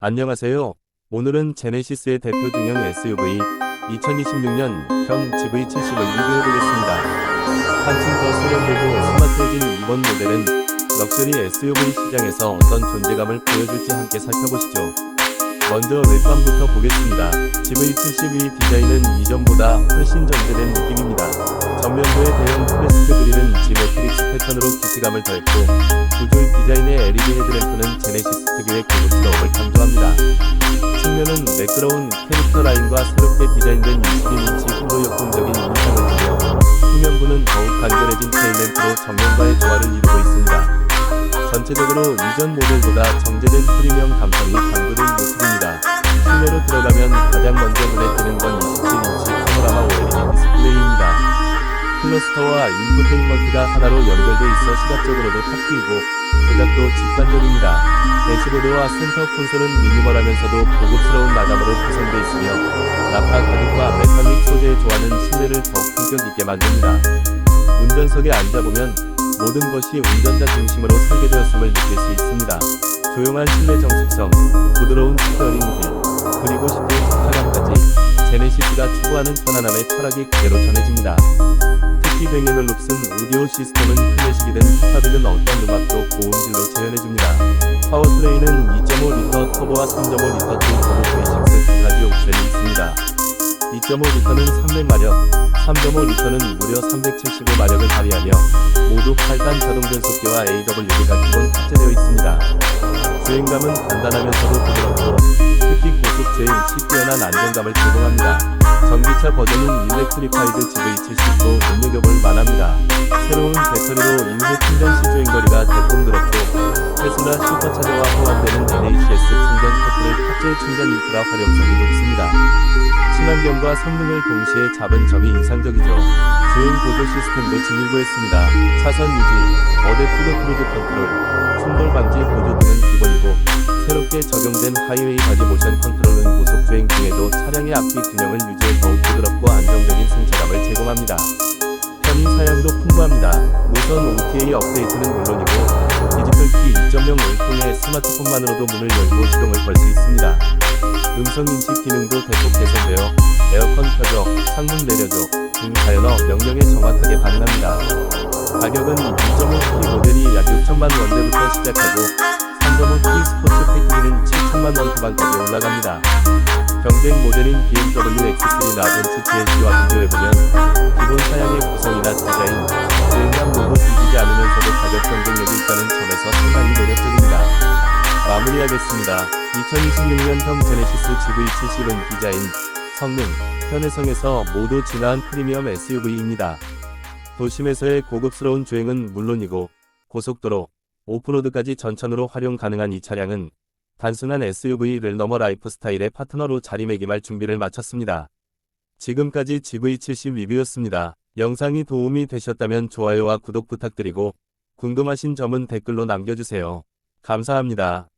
안녕하세요. 오늘은 제네시스의 대표 중형 SUV 2026년 형 GV70을 리뷰해보겠습니다. 한층 더 세련되고 스마트해진 이번 모델은 럭셔리 SUV 시장에서 어떤 존재감을 보여줄지 함께 살펴보시죠. 먼저 외관부터 보겠습니다. GV72 디자인은 이전보다 훨씬 정제된 느낌입니다. 전면부의 대형 플래스틱 그릴은 지메트릭스 패턴으로 기시감을 더했고 구조의 LED 헤드램프는 제네시스 특유의 고급스러움을 강조합니다. 측면은 매끄러운 캐릭터 라인과 새롭게 디자인된 22인치 훌로 역동적인 인상을 주며 후면부는 더욱 간결해진 테일램프로 정면과의 조화를 이루고 있습니다. 전체적으로 이전 모델보다 정제된 프리미엄 감성이 강조된 모습입니다. 실내로 들어가면 가장 먼저 눈에 띄는 건 27 클러스터와 인포테인먼트가 하나로 연결돼 있어 시각적으로도 탁 트이고 조작도 직관적입니다. 대시보드와 센터 콘솔은 미니멀하면서도 고급스러운 마감으로 구성되어 있으며 나파 가죽과 메탈릭 소재의 조화는 실내를 더욱 품격 있게 만듭니다. 운전석에 앉아보면 모든 것이 운전자 중심으로 설계되었음을 느낄 수 있습니다. 조용한 실내 정숙성, 부드러운 스티어링 휠, 그리고 쉽은 착화감까지 제네시스가 추구하는 편안함의 철학이 그대로 전해집니다. 배경을 높은 오디오 시스템은 클래식이든 힙합이든 어떤 음악도 고음질로 재현해줍니다. 파워트레인은 2.5리터 터보와 3.5리터 등 터보 V6 두 가지 옵션이 있습니다. 2.5리터는 300마력, 3.5리터는 무려 375마력을 발휘하며 모두 8단 자동 변속기와 AW가 기본 탑재되어 있습니다. 주행감은 간단하면서도 부드럽고 특히 고속 주행 시 뛰어난 안정감을 제공합니다. 전기차 버전인 일렉트리파이드 GV70도 눈여겨볼 만합니다. 새로운 배터리로 인후 충전 시 주행거리가 대폭 늘었고 테슬라 슈퍼차저와 호환되는 NACS 충전 포트를 탑재 충전 인프라 활용성이 높습니다. 친환경과 성능을 동시에 잡은 점이 인상적이죠. 주행 보조 시스템도 진일보했습니다. 차선 유지, 어댑티브 크루즈 컨트롤, 충돌 방지 보조 등은 기본이고 새롭게 적용 된 하이웨이 바디 모션 컨트롤은 고속 주행 중에도 차량의 앞뒤 균형을 유지해 더욱 부드럽고 안정적인 승차감을 제공합니다. 편의 사양도 풍부합니다. 무선 OTA 업데이트는 물론이고 디지털 키 2.0을 통해 스마트폰만으로도 문을 열고 시동을 걸 수 있습니다. 음성 인식 기능도 대폭 개선되어 에어컨 켜줘, 창문 내려줘 등 다연어 명령에 정확하게 반응합니다. 가격은 2.5T 모델이 약 6천만 원대부터 시작하고 3만원 초반까지 올라갑니다. 경쟁 모델인 BMW X3 라벤츠 GLC와 비교해보면 기본 차량의 구성이나 디자인, 주행감 모두 뒤지지 않으면서도 가격 경쟁력이 있다는 점에서 상당히 매력적입니다. 마무리하겠습니다. 2026년형 제네시스 GV70은 디자인, 성능, 편의성에서 모두 진화한 프리미엄 SUV입니다. 도심에서의 고급스러운 주행은 물론이고 고속도로, 오프로드까지 전천으로 활용 가능한 이 차량은 단순한 SUV를 넘어 라이프 스타일의 파트너로 자리매김할 준비를 마쳤습니다. 지금까지 GV70 리뷰였습니다. 영상이 도움이 되셨다면 좋아요와 구독 부탁드리고 궁금하신 점은 댓글로 남겨주세요. 감사합니다.